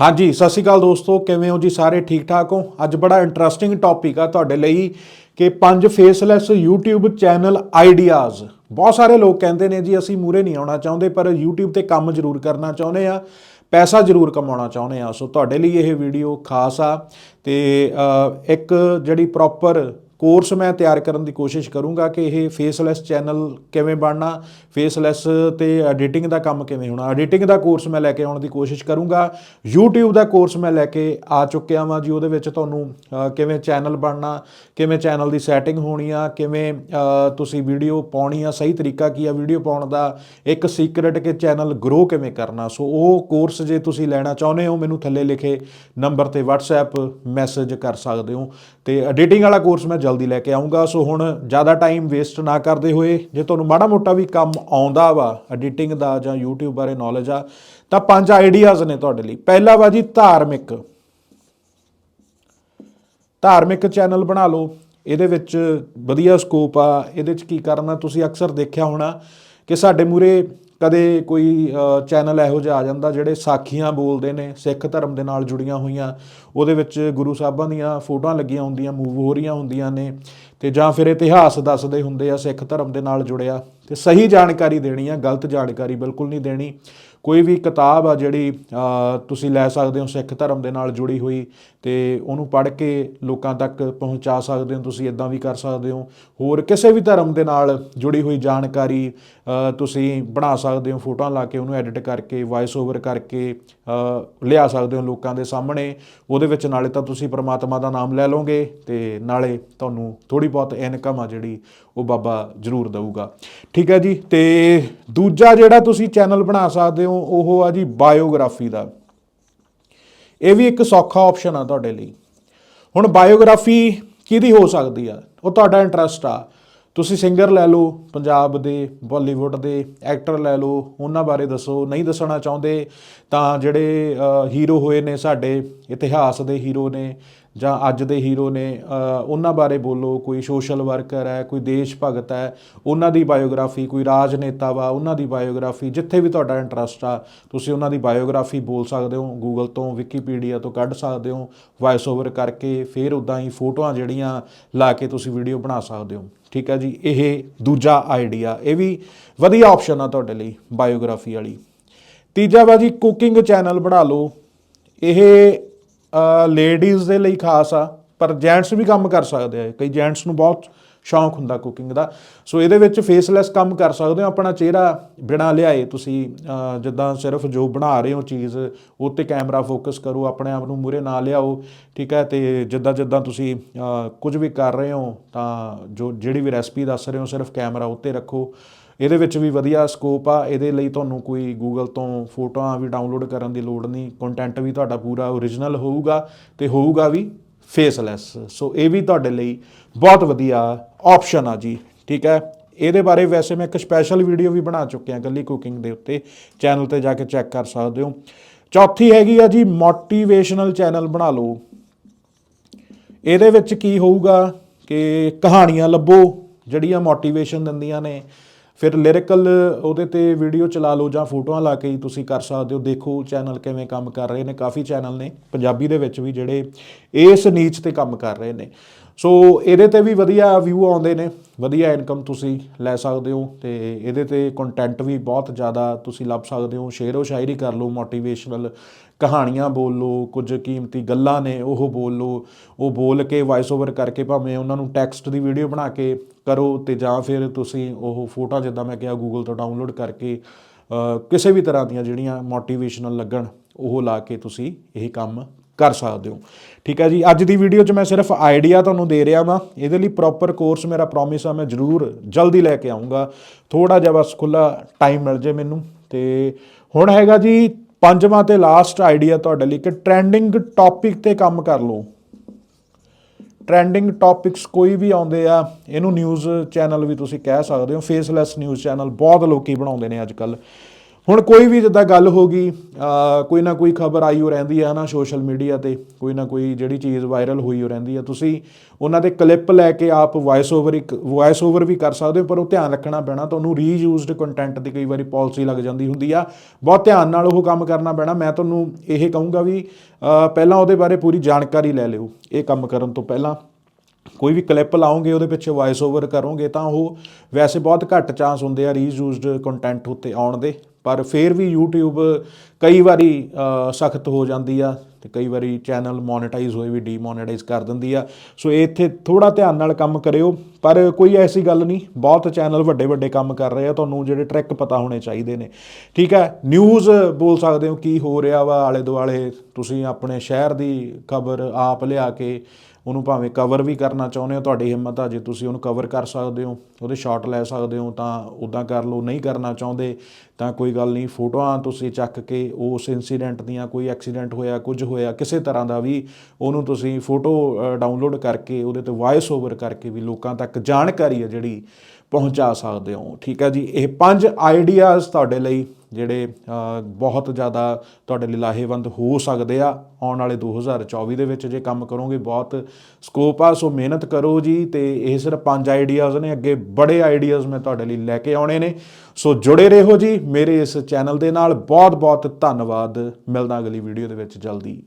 ਹਾਂਜੀ, ਸਤਿ ਸ਼੍ਰੀ ਅਕਾਲ ਦੋਸਤੋ, ਕਿਵੇਂ ਹੋ ਜੀ ਸਾਰੇ? ਠੀਕ ਠਾਕ ਹੋ? ਅੱਜ ਬੜਾ ਇੰਟਰਸਟਿੰਗ ਟੌਪਿਕ ਆ ਤੁਹਾਡੇ ਲਈ ਕਿ ਪੰਜ ਫੇਸਲੈਸ YouTube ਚੈਨਲ ਆਈਡੀਆਜ਼ ਬਹੁਤ ਸਾਰੇ ਲੋਕ ਕਹਿੰਦੇ ਨੇ ਜੀ, ਅਸੀਂ ਮੂਰੇ ਨਹੀਂ ਆਉਣਾ ਚਾਹੁੰਦੇ, ਪਰ YouTube ਤੇ ਕੰਮ ਜ਼ਰੂਰ ਕਰਨਾ ਚਾਹੁੰਦੇ ਆ, ਪੈਸਾ ਜ਼ਰੂਰ ਕਮਾਉਣਾ ਚਾਹੁੰਦੇ ਆ। ਸੋ ਤੁਹਾਡੇ ਲਈ ਇਹ ਵੀਡੀਓ ਖਾਸ ਆ ਤੇ ਇੱਕ ਜਿਹੜੀ ਪ੍ਰੋਪਰ ਕੋਰਸ ਮੈਂ ਤਿਆਰ ਕਰਨ ਦੀ ਕੋਸ਼ਿਸ਼ ਕਰੂੰਗਾ ਕਿ ਇਹ ਫੇਸਲੈਸ ਚੈਨਲ ਕਿਵੇਂ ਬਣਨਾ ਫੇਸਲੈਸ ਤੇ ਐਡੀਟਿੰਗ ਦਾ ਕੰਮ ਕਿਵੇਂ ਹੋਣਾ। ਐਡੀਟਿੰਗ ਦਾ ਕੋਰਸ ਮੈਂ ਲੈ ਕੇ ਆਉਣ ਦੀ ਕੋਸ਼ਿਸ਼ ਕਰੂੰਗਾ। YouTube ਦਾ ਕੋਰਸ ਮੈਂ ਲੈ ਕੇ ਆ ਚੁੱਕਿਆ ਵਾਂ ਜੀ, ਉਹਦੇ ਵਿੱਚ ਤੁਹਾਨੂੰ ਕਿਵੇਂ ਚੈਨਲ ਬਣਨਾ, ਕਿਵੇਂ ਚੈਨਲ ਦੀ ਸੈਟਿੰਗ ਹੋਣੀ ਆ, ਕਿਵੇਂ ਤੁਸੀਂ ਵੀਡੀਓ ਪਾਉਣੀ ਆ, ਸਹੀ ਤਰੀਕਾ ਕੀ ਆ ਵੀਡੀਓ ਪਾਉਣ ਦਾ, ਇੱਕ ਸੀਕ੍ਰੇਟ ਕਿ ਚੈਨਲ ਗਰੋ ਕਿਵੇਂ ਕਰਨਾ। ਸੋ ਉਹ ਕੋਰਸ ਜੇ ਤੁਸੀਂ ਲੈਣਾ ਚਾਹੁੰਦੇ ਹੋ, ਮੈਨੂੰ ਥੱਲੇ ਲਿਖੇ ਨੰਬਰ ਤੇ WhatsApp ਮੈਸੇਜ ਕਰ ਸਕਦੇ ਹੋ। ਤੇ ਐਡੀਟਿੰਗ ਵਾਲਾ ਕੋਰਸ ਮੈਂ ਜਲਦੀ ਲੈ ਕੇ ਆਉਂਗਾ ਸੋ ਹੁਣ ਜ਼ਿਆਦਾ ਟਾਈਮ ਵੇਸਟ ਨਾ ਕਰਦੇ ਹੋਏ, ਜੇ ਤੁਹਾਨੂੰ ਮਾੜਾ ਮੋਟਾ ਵੀ ਕੰਮ ਆਉਂਦਾ ਵਾ ਐਡੀਟਿੰਗ ਦਾ ਜਾਂ YouTube ਬਾਰੇ ਨੌਲੇਜ ਆ, ਤਾਂ ਪੰਜ ਆਈਡੀਆਜ਼ ਨੇ ਤੁਹਾਡੇ ਲਈ। ਪਹਿਲਾ ਵਾ ਜੀ ਧਾਰਮਿਕ। ਧਾਰਮਿਕ ਚੈਨਲ ਬਣਾ ਲਓ। ਇਹਦੇ ਵਿੱਚ ਵਧੀਆ ਸਕੋਪ ਆ। ਇਹਦੇ ਚ ਕੀ ਕਰਨਾ, ਤੁਸੀਂ ਅਕਸਰ ਦੇਖਿਆ ਹੋਣਾ ਕਿ ਸਾਡੇ ਮੂਰੇ ਕਦੇ ਕੋਈ ਚੈਨਲ ਇਹੋ ਜਿਹਾ ਆ ਜਾਂਦਾ ਜਿਹੜੇ ਸਾਖੀਆਂ ਬੋਲਦੇ ਨੇ, ਸਿੱਖ ਧਰਮ ਦੇ ਨਾਲ ਜੁੜੀਆਂ ਹੋਈਆਂ, ਉਹਦੇ ਵਿੱਚ ਗੁਰੂ ਸਾਹਿਬਾਂ ਦੀਆਂ ਫੋਟੋਆਂ ਲੱਗੀਆਂ ਹੁੰਦੀਆਂ, ਮੂਵ ਹੋ ਰਹੀਆਂ ਹੁੰਦੀਆਂ ਨੇ ਤੇ ਜਾਂ ਫਿਰ ਇਤਿਹਾਸ ਦੱਸਦੇ ਹੁੰਦੇ ਆ ਸਿੱਖ ਧਰਮ ਦੇ ਨਾਲ ਜੁੜਿਆ ਤੇ ਸਹੀ ਜਾਣਕਾਰੀ ਦੇਣੀ ਆ, ਗਲਤ ਜਾਣਕਾਰੀ ਬਿਲਕੁਲ ਨਹੀਂ ਦੇਣੀ। ਕੋਈ ਵੀ ਕਿਤਾਬ ਆ ਜਿਹੜੀ ਤੁਸੀਂ ਲੈ ਸਕਦੇ ਹੋ ਸਿੱਖ ਧਰਮ ਦੇ ਨਾਲ ਜੁੜੀ ਹੋਈ ਤੇ ਉਹਨੂੰ ਪੜ੍ਹ ਕੇ ਲੋਕਾਂ ਤੱਕ ਪਹੁੰਚਾ ਸਕਦੇ ਹੋ, ਤੁਸੀਂ ਇਦਾਂ ਵੀ ਕਰ ਸਕਦੇ ਹੋ। ਹੋਰ ਕਿਸੇ ਵੀ ਧਰਮ ਦੇ ਨਾਲ ਜੁੜੀ ਹੋਈ ਜਾਣਕਾਰੀ ਤੁਸੀਂ ਬਣਾ ਸਕਦੇ ਹੋ, ਫੋਟੋਆਂ ਲਾ ਕੇ ਉਹਨੂੰ ਐਡਿਟ ਕਰਕੇ ਵਾਇਸ ਓਵਰ ਕਰਕੇ ਲਿਆ ਸਕਦੇ ਹੋ ਲੋਕਾਂ ਦੇ ਸਾਹਮਣੇ। ਉਹਦੇ ਵਿੱਚ ਨਾਲੇ ਤਾਂ ਤੁਸੀਂ ਪ੍ਰਮਾਤਮਾ ਦਾ ਨਾਮ ਲੈ ਲਓਗੇ ਤੇ ਨਾਲੇ ਤੁਹਾਨੂੰ ਥੋੜੀ ਬਹੁਤ ਇਨਕਮ ਆ ਜਿਹੜੀ ਉਹ ਬਾਬਾ ਜ਼ਰੂਰ ਦੇਊਗਾ। ਠੀਕ ਹੈ ਜੀ, ਤੇ ਦੂਜਾ ਜਿਹੜਾ ਤੁਸੀਂ ਚੈਨਲ ਬਣਾ ਸਕਦੇ ਹੋ ਉਹ ਆ ਜੀ ਬਾਇਓਗ੍ਰਾਫੀ ਦਾ। ਇਹ ਵੀ ਇੱਕ ਸੌਖਾ ਆਪਸ਼ਨ ਆ ਤੁਹਾਡੇ ਲਈ। ਹੁਣ ਬਾਇਓਗ੍ਰਾਫੀ ਕਿਹਦੀ ਹੋ ਸਕਦੀ ਆ? ਉਹ ਤੁਹਾਡਾ ਇੰਟਰਸਟ ਆ। ਤੁਸੀਂ ਸਿੰਗਰ ਲੈ ਲਓ, ਪੰਜਾਬ ਦੇ ਬਾਲੀਵੁੱਡ ਦੇ ਐਕਟਰ ਲੈ ਲਓ, ਉਹਨਾਂ ਬਾਰੇ ਦੱਸੋ। ਨਹੀਂ ਦੱਸਣਾ ਚਾਹੁੰਦੇ ਤਾਂ ਜਿਹੜੇ ਹੀਰੋ ਹੋਏ ਨੇ ਸਾਡੇ, ਇਤਿਹਾਸ ਦੇ ਹੀਰੋ ਨੇ ਜਾਂ ਅੱਜ ਦੇ ਹੀਰੋ ਨੇ ਉਹਨਾਂ ਬਾਰੇ ਬੋਲੋ, ਕੋਈ ਸੋਸ਼ਲ ਵਰਕਰ ਹੈ, ਕੋਈ ਦੇਸ਼ ਭਗਤ ਹੈ, ਉਹਨਾਂ ਦੀ ਬਾਇਓਗ੍ਰਾਫੀ ਕੋਈ ਰਾਜਨੇਤਾ ਵਾ, ਉਹਨਾਂ ਦੀ ਬਾਇਓਗ੍ਰਾਫੀ ਜਿੱਥੇ ਵੀ ਤੁਹਾਡਾ ਇੰਟਰਸਟ ਆ, ਤੁਸੀਂ ਉਹਨਾਂ ਦੀ ਬਾਇਓਗ੍ਰਾਫੀ ਬੋਲ ਸਕਦੇ ਹੋ ਗੂਗਲ ਤੋਂ ਵਿਕੀਪੀਡੀਆ ਤੋਂ ਕੱਢ ਸਕਦੇ ਹੋ ਵਾਇਸ ਓਵਰ ਕਰਕੇ ਫਿਰ ਉਦਾਂ ਹੀ ਫੋਟੋਆਂ ਜਿਹੜੀਆਂ ਲਾ ਕੇ ਤੁਸੀਂ ਵੀਡੀਓ ਬਣਾ ਸਕਦੇ ਹੋ। ਠੀਕ ਹੈ ਜੀ? ਇਹ ਦੂਜਾ ਆਈਡੀਆ ਇਹ ਵੀ ਵਧੀਆ ਆਪਸ਼ਨ ਆ ਤੁਹਾਡੇ ਲਈ ਬਾਇਓਗ੍ਰਾਫੀ ਵਾਲੀ। ਤੀਜਾ ਵਾ ਜੀ ਕੁਕਿੰਗ ਚੈਨਲ ਬਣਾ ਲਓ। ਇਹ ਲੇਡੀਜ਼ ਦੇ ਲਈ ਖਾਸ ਆ, ਪਰ ਜੈਂਟਸ ਵੀ ਕੰਮ ਕਰ ਸਕਦੇ ਆ ਕਈ ਜੈਂਟਸ ਨੂੰ ਬਹੁਤ ਸ਼ੌਂਕ ਹੁੰਦਾ ਕੁਕਿੰਗ ਦਾ। ਸੋ ਇਹਦੇ ਵਿੱਚ ਫੇਸਲੈਸ ਕੰਮ ਕਰ ਸਕਦੇ ਹੋ, ਆਪਣਾ ਚਿਹਰਾ ਬਿਨਾ ਲਿਆਏ। ਤੁਸੀਂ ਜਿੱਦਾਂ ਸਿਰਫ ਜੋ ਬਣਾ ਰਹੇ ਹੋ ਚੀਜ਼, ਉਹ ਤੇ ਕੈਮਰਾ ਫੋਕਸ ਕਰੋ, ਆਪਣੇ ਆਪ ਨੂੰ ਮੂਰੇ ਨਾ ਲਿਆਓ, ਠੀਕ ਹੈ? ਤੇ ਜਿੱਦਾਂ ਜਿੱਦਾਂ ਤੁਸੀਂ ਕੁਝ ਵੀ ਕਰ ਰਹੇ ਹੋ, ਤਾਂ ਜੋ, ਜਿਹੜੀ ਵੀ ਰੈਸਪੀ ਦੱਸ ਰਹੇ ਹੋ, ਸਿਰਫ ਕੈਮਰਾ ਉੱਤੇ ਰੱਖੋ। ਇਹਦੇ ਵਿੱਚ ਵੀ ਵਧੀਆ ਸਕੋਪ ਆ। ਇਹਦੇ ਲਈ ਤੁਹਾਨੂੰ ਕੋਈ ਗੂਗਲ ਤੋਂ ਫੋਟੋਆਂ ਵੀ ਡਾਊਨਲੋਡ ਕਰਨ ਦੀ ਲੋੜ ਨਹੀਂ। ਕੰਟੈਂਟ ਵੀ ਤੁਹਾਡਾ ਪੂਰਾ ਓਰੀਜਨਲ ਹੋਊਗਾ ਤੇ ਹੋਊਗਾ ਵੀ। ਫੇਸਲੈਸ ਸੋ ਇਹ ਵੀ ਤੁਹਾਡੇ ਲਈ ਬਹੁਤ ਵਧੀਆ ਆਪਸ਼ਨ ਆ ਜੀ, ਠੀਕ ਹੈ? ਇਹਦੇ ਬਾਰੇ ਵੈਸੇ ਮੈਂ ਇੱਕ ਸਪੈਸ਼ਲ ਵੀਡੀਓ ਵੀ ਬਣਾ ਚੁੱਕਿਆ ਇਕੱਲੀ ਕੁਕਿੰਗ ਦੇ ਉੱਤੇ। ਚੈਨਲ ਤੇ ਜਾ ਕੇ ਚੈੱਕ ਕਰ ਸਕਦੇ ਹੋ। ਚੌਥੀ ਹੈਗੀ ਆ ਜੀ ਮੋਟੀਵੇਸ਼ਨਲ ਚੈਨਲ ਬਣਾ ਲਓ। ਇਹਦੇ ਵਿੱਚ ਕੀ ਹੋਊਗਾ ਕਿ ਕਹਾਣੀਆਂ ਲੱਭੋ, ਜਿਹੜੀਆਂ ਮੋਟੀਵੇਸ਼ਨ ਦਿੰਦੀਆਂ ਨੇ। ਫਿਰ ਲਿਰਿਕਲ ਉਹਦੇ ਤੇ ਵੀਡੀਓ ਚਲਾ ਲਓ ਜਾਂ ਫੋਟੋਆਂ ਲਾ ਕੇ ਹੀ ਤੁਸੀਂ ਕਰ ਸਕਦੇ ਹੋ। ਦੇਖੋ ਚੈਨਲ ਕਿਵੇਂ ਕੰਮ ਕਰ ਰਹੇ ਨੇ, ਕਾਫੀ ਚੈਨਲ ਨੇ ਪੰਜਾਬੀ ਦੇ ਵਿੱਚ ਵੀ ਜਿਹੜੇ ਇਸ ਨੀਚ ਤੇ ਕੰਮ ਕਰ ਰਹੇ ਨੇ। ਸੋ ਇਹਦੇ ਤੇ ਵੀ ਵਧੀਆ ਵਿਊ ਆਉਂਦੇ ਨੇ, ਵਧੀਆ ਇਨਕਮ ਤੁਸੀਂ ਲੈ ਸਕਦੇ ਹੋ ਤੇ ਇਹਦੇ ਤੇ ਕੰਟੈਂਟ ਵੀ ਬਹੁਤ ਜ਼ਿਆਦਾ ਤੁਸੀਂ ਲੱਭ ਸਕਦੇ ਹੋ ਸ਼ੇਰੋ ਸ਼ਾਇਰੀ ਕਰ ਲਓ ਮੋਟੀਵੇਸ਼ਨਲ ਕਹਾਣੀਆਂ ਬੋਲ ਲਓ, ਕੁਝ ਕੀਮਤੀ ਗੱਲਾਂ ਨੇ ਉਹ ਬੋਲ ਲਓ, ਉਹ ਬੋਲ ਕੇ ਵਾਇਸ ਓਵਰ ਕਰਕੇ ਭਾਵੇਂ ਉਹਨਾਂ ਨੂੰ ਟੈਕਸਟ ਦੀ ਵੀਡੀਓ ਬਣਾ ਕੇ ਕਰੋ ਤੇ ਜਾਂ ਫਿਰ ਤੁਸੀਂ ਉਹ ਫੋਟੋ ਜਿੱਦਾਂ ਮੈਂ ਕਿਹਾ ਗੂਗਲ ਤੋਂ ਡਾਊਨਲੋਡ ਕਰਕੇ ਕਿਸੇ ਵੀ ਤਰ੍ਹਾਂ ਦੀਆਂ ਜਿਹੜੀਆਂ ਮੋਟੀਵੇਸ਼ਨਲ ਲੱਗਣ, ਉਹ ਲਾ ਕੇ ਤੁਸੀਂ ਇਹ ਕੰਮ ਕਰ ਸਕਦੇ ਹੋ। ਠੀਕ ਹੈ ਜੀ, ਅੱਜ ਦੀ ਵੀਡੀਓ 'ਚ ਮੈਂ ਸਿਰਫ ਆਈਡੀਆ ਤੁਹਾਨੂੰ ਦੇ ਰਿਹਾ ਵਾਂ। ਇਹਦੇ ਲਈ ਪ੍ਰੋਪਰ ਕੋਰਸ ਮੇਰਾ ਪ੍ਰੋਮਿਸ ਆ, ਮੈਂ ਜ਼ਰੂਰ ਜਲਦੀ ਲੈ ਕੇ ਆਉਂਗਾ ਥੋੜਾ ਜਿਹਾ ਬਸ ਖੁੱਲਾ ਟਾਈਮ ਮਿਲ ਜੇ ਮੈਨੂੰ। ਤੇ ਹੁਣ ਹੈਗਾ ਜੀ ਪੰਜਵਾਂ ਤੇ ਲਾਸਟ ਆਈਡੀਆ ਤੁਹਾਡੇ ਲਈ ਕਿ ਟ੍ਰੈਂਡਿੰਗ ਟੌਪਿਕ ਤੇ ਕੰਮ ਕਰ ਲਓ। ਟ੍ਰੈਂਡਿੰਗ ਟੌਪਿਕਸ ਕੋਈ ਵੀ ਆਉਂਦੇ ਆ, ਇਹਨੂੰ ਨਿਊਜ਼ ਚੈਨਲ ਵੀ ਤੁਸੀਂ ਕਹਿ ਸਕਦੇ ਹੋ। ਫੇਸਲੈਸ ਨਿਊਜ਼ ਚੈਨਲ ਬਹੁਤ ਲੋਕੀ ਬਣਾਉਂਦੇ ਨੇ ਅੱਜ ਕੱਲ੍ਹ। ਹੁਣ ਕੋਈ ਵੀ ਜਿੱਦਾਂ ਗੱਲ ਹੋ ਗਈ ਕੋਈ ਨਾ ਕੋਈ ਖਬਰ ਆਈ ਹੋ ਰਹਿੰਦੀ ਹੈ ਨਾ ਸੋਸ਼ਲ ਮੀਡੀਆ ਤੇ, ਕੋਈ ਨਾ ਕੋਈ ਜਿਹੜੀ ਚੀਜ਼ ਵਾਇਰਲ ਹੋਈ ਹੋ ਰਹਿੰਦੀ ਹੈ ਤੁਸੀਂ ਉਹਨਾਂ ਦੇ ਕਲਿੱਪ ਲੈ ਕੇ ਆਪ ਵਾਇਸ ਓਵਰ ਇੱਕ ਵਾਇਸ ਓਵਰ ਵੀ ਕਰ ਸਕਦੇ ਹੋ, ਪਰ ਉਹ ਧਿਆਨ ਰੱਖਣਾ ਪੈਣਾ, ਤੁਹਾਨੂੰ ਰੀਯੂਜ਼ਡ ਕੰਟੈਂਟ ਦੀ ਕਈ ਵਾਰੀ ਪਾਲਿਸੀ ਲੱਗ ਜਾਂਦੀ ਹੁੰਦੀ ਆ। ਬਹੁਤ ਧਿਆਨ ਨਾਲ ਉਹ ਕੰਮ ਕਰਨਾ ਪੈਣਾ। ਮੈਂ ਤੁਹਾਨੂੰ ਇਹ ਕਹੂੰਗਾ ਵੀ ਪਹਿਲਾਂ ਉਹਦੇ ਬਾਰੇ ਪੂਰੀ ਜਾਣਕਾਰੀ ਲੈ ਲਿਓ, ਇਹ ਕੰਮ ਕਰਨ ਤੋਂ ਪਹਿਲਾਂ। ਕੋਈ ਵੀ ਕਲਿੱਪ ਲਾਓਗੇ, ਉਹਦੇ ਪਿੱਛੇ ਵਾਇਸ ਓਵਰ ਕਰੋਗੇ, ਤਾਂ ਉਹ ਵੈਸੇ ਬਹੁਤ ਘੱਟ ਚਾਂਸ ਹੁੰਦੇ ਆ ਰੀਯੂਜ਼ਡ ਕੰਟੈਂਟ ਉੱਤੇ ਆਉਣ ਦੇ। ਪਰ ਫਿਰ ਵੀ YouTube ਕਈ ਵਾਰੀ ਸਖਤ ਹੋ ਜਾਂਦੀ ਆ ਤੇ ਕਈ ਵਾਰੀ ਚੈਨਲ ਮੋਨੇਟਾਈਜ਼ ਹੋਏ ਵੀ ਡੀਮੋਨੇਟਾਈਜ਼ ਕਰ ਦਿੰਦੀ ਆ। ਸੋ ਇਹ ਇੱਥੇ ਥੋੜਾ ਧਿਆਨ ਨਾਲ ਕੰਮ ਕਰਿਓ, ਪਰ ਕੋਈ ਐਸੀ ਗੱਲ ਨਹੀਂ, ਬਹੁਤ ਚੈਨਲ ਵੱਡੇ ਵੱਡੇ ਕੰਮ ਕਰ ਰਹੇ ਆ, ਤੁਹਾਨੂੰ ਜਿਹੜੇ ਟ੍ਰਿਕ ਪਤਾ ਹੋਣੇ ਚਾਹੀਦੇ ਨੇ। ਠੀਕ ਹੈ ਨਿਊਜ਼ ਬੋਲ ਸਕਦੇ ਹੋ ਕੀ ਹੋ ਰਿਹਾ ਵਾ ਆਲੇ ਦੁਆਲੇ, ਤੁਸੀਂ ਆਪਣੇ ਸ਼ਹਿਰ ਦੀ ਖਬਰ ਆਪ ਲਿਆ ਕੇ ਉਹਨੂੰ ਭਾਵੇਂ ਕਵਰ ਵੀ ਕਰਨਾ ਚਾਹੁੰਦੇ ਹੋ, ਤੁਹਾਡੀ ਹਿੰਮਤ ਆ, ਜੇ ਤੁਸੀਂ ਉਹਨੂੰ ਕਵਰ ਕਰ ਸਕਦੇ ਹੋ, ਉਹਦੇ ਸ਼ਾਟ ਲੈ ਸਕਦੇ ਹੋ, ਤਾਂ ਉਦਾਂ ਕਰ ਲਓ, ਨਹੀਂ ਕਰਨਾ ਚਾਹੁੰਦੇ, ਤਾਂ ਕੋਈ ਗੱਲ ਨਹੀਂ, ਫੋਟੋਆਂ ਤੁਸੀਂ ਚੱਕ ਕੇ ਉਸ ਇਨਸੀਡੈਂਟ ਦੀਆਂ ਕੋਈ ਐਕਸੀਡੈਂਟ ਹੋਇਆ, ਕੁਝ ਹੋਇਆ, ਕਿਸੇ ਤਰ੍ਹਾਂ ਦਾ ਵੀ ਉਹਨੂੰ ਤੁਸੀਂ ਫੋਟੋ ਡਾਊਨਲੋਡ ਕਰਕੇ ਉਹਦੇ ਤੇ ਵਾਇਸ ਓਵਰ ਕਰਕੇ ਵੀ ਲੋਕਾਂ ਤੱਕ ਜਾਣਕਾਰੀ ਹੈ ਜਿਹੜੀ ਪਹੁੰਚਾ ਸਕਦੇ ਹੋ। ਠੀਕ ਹੈ ਜੀ, ਇਹ ਪੰਜ ਆਈਡੀਆਜ਼ ਤੁਹਾਡੇ ਲਈ ਜਿਹੜੇ ਬਹੁਤ ਜ਼ਿਆਦਾ ਤੁਹਾਡੇ ਲਈ ਲਾਹੇਵੰਦ ਹੋ ਸਕਦੇ ਆ। ਆਉਣ ਵਾਲੇ 2024 ਦੇ ਵਿੱਚ ਜੇ ਕੰਮ ਕਰੋਗੇ, ਬਹੁਤ ਸਕੋਪ ਆ, ਸੋ ਮਿਹਨਤ ਕਰੋ ਜੀ। ਤੇ ਇਹ ਸਿਰਫ ਪੰਜ ਆਈਡੀਆਜ਼ ਨੇ, ਅੱਗੇ ਬੜੇ ਆਈਡੀਆਜ਼ ਮੈਂ ਤੁਹਾਡੇ ਲਈ ਲੈ ਕੇ ਆਉਣੇ ਨੇ। ਸੋ ਜੁੜੇ ਰਹੋ ਜੀ ਮੇਰੇ ਇਸ ਚੈਨਲ ਦੇ ਨਾਲ। ਬਹੁਤ ਬਹੁਤ ਧੰਨਵਾਦ। ਮਿਲਦਾ ਅਗਲੀ ਵੀਡੀਓ ਦੇ ਵਿੱਚ ਜਲਦੀ।